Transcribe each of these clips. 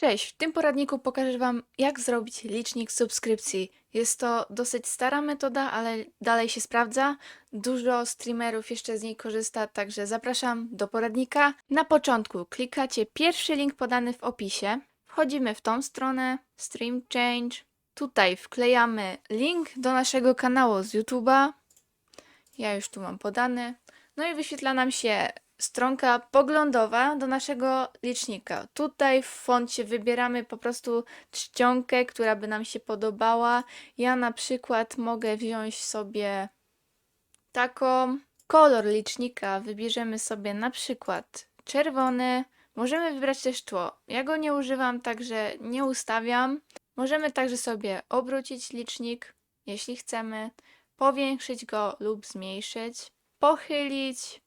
Cześć, w tym poradniku pokażę Wam, jak zrobić licznik subskrypcji. Jest to dosyć stara metoda, ale dalej się sprawdza. Dużo streamerów jeszcze z niej korzysta, także zapraszam do poradnika. Na początku klikacie pierwszy link podany w opisie. Wchodzimy w tą stronę, Stream Change. Tutaj wklejamy link do naszego kanału z YouTube'a. Ja już tu mam podany. No i wyświetla nam się stronka poglądowa do naszego licznika. Tutaj w foncie wybieramy po prostu czcionkę, która by nam się podobała. Ja na przykład mogę wziąć sobie taką. Kolor licznika wybierzemy sobie na przykład czerwony. Możemy wybrać też tło. Ja go nie używam, także nie ustawiam. Możemy także sobie obrócić licznik, jeśli chcemy, powiększyć go lub zmniejszyć, pochylić,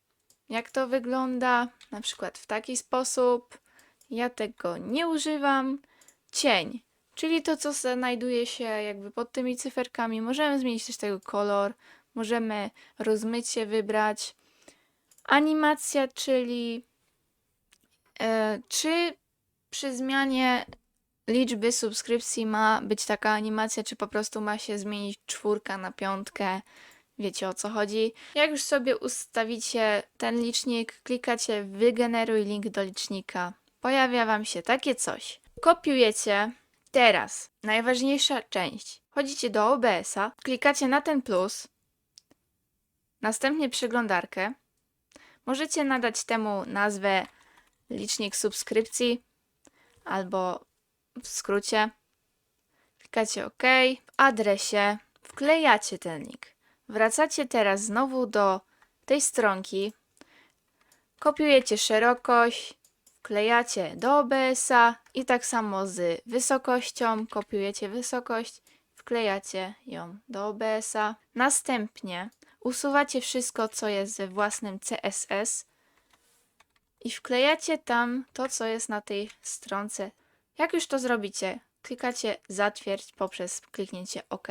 jak to wygląda, na przykład w taki sposób. Ja tego nie używam. Cień, czyli to, co znajduje się jakby pod tymi cyferkami. Możemy zmienić też tego kolor, możemy rozmycie wybrać. Animacja, czyli e, czy przy zmianie liczby subskrypcji ma być taka animacja, czy po prostu ma się zmienić czwórka na piątkę. Wiecie o co chodzi. Jak już sobie ustawicie ten licznik, klikacie wygeneruj link do licznika. Pojawia Wam się takie coś. Kopiujecie. Teraz najważniejsza część. Chodzicie do OBS-a, klikacie na ten plus, następnie przeglądarkę. Możecie nadać temu nazwę licznik subskrypcji albo w skrócie. Klikacie OK. W adresie wklejacie ten link. Wracacie teraz znowu do tej stronki. Kopiujecie szerokość, wklejacie do OBS-a i tak samo z wysokością. Kopiujecie wysokość, wklejacie ją do OBS-a. Następnie usuwacie wszystko, co jest we własnym CSS i wklejacie tam to, co jest na tej stronce. Jak już to zrobicie, klikacie zatwierdź poprzez kliknięcie OK.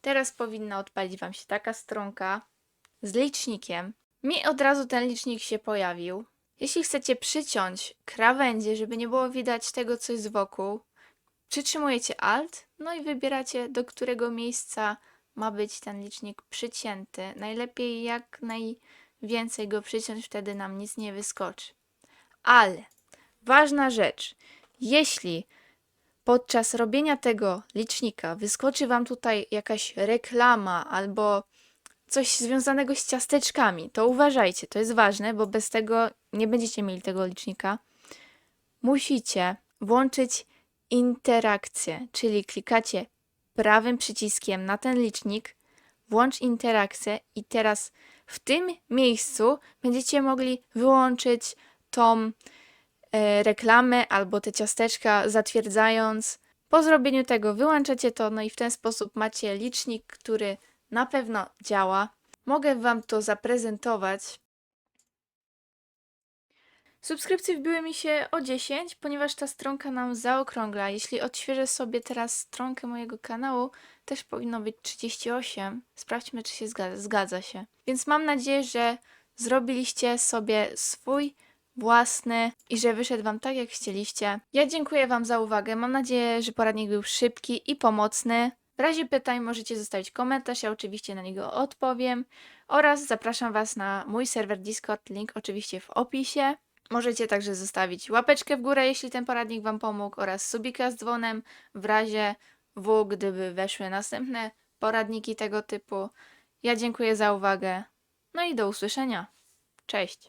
Teraz powinna odpalić Wam się taka stronka z licznikiem. Mi od razu ten licznik się pojawił. Jeśli chcecie przyciąć krawędzie, żeby nie było widać tego, co jest wokół, przytrzymujecie Alt, no i wybieracie, do którego miejsca ma być ten licznik przycięty. Najlepiej jak najwięcej go przyciąć, wtedy nam nic nie wyskoczy. Ale ważna rzecz, jeśli podczas robienia tego licznika wyskoczy Wam tutaj jakaś reklama albo coś związanego z ciasteczkami, to uważajcie, to jest ważne, bo bez tego nie będziecie mieli tego licznika. Musicie włączyć interakcję, czyli klikacie prawym przyciskiem na ten licznik, włącz interakcję i teraz w tym miejscu będziecie mogli wyłączyć tą reklamę albo te ciasteczka, zatwierdzając. Po zrobieniu tego wyłączacie to, no i w ten sposób macie licznik, który na pewno działa. Mogę Wam to zaprezentować. Subskrypcje wbiły mi się o 10, ponieważ ta stronka nam zaokrągla. Jeśli odświeżę sobie teraz stronkę mojego kanału, też powinno być 38. Sprawdźmy, czy się zgadza. Zgadza się. Więc mam nadzieję, że zrobiliście sobie swój własny i że wyszedł Wam tak, jak chcieliście. Ja dziękuję Wam za uwagę. Mam nadzieję, że poradnik był szybki i pomocny. W razie pytań możecie zostawić komentarz, ja oczywiście na niego odpowiem. Oraz zapraszam Was na mój serwer Discord, link oczywiście w opisie. Możecie także zostawić łapeczkę w górę, jeśli ten poradnik Wam pomógł, oraz subika z dzwonem w razie W, gdyby weszły następne poradniki tego typu. Ja dziękuję za uwagę. No i do usłyszenia. Cześć.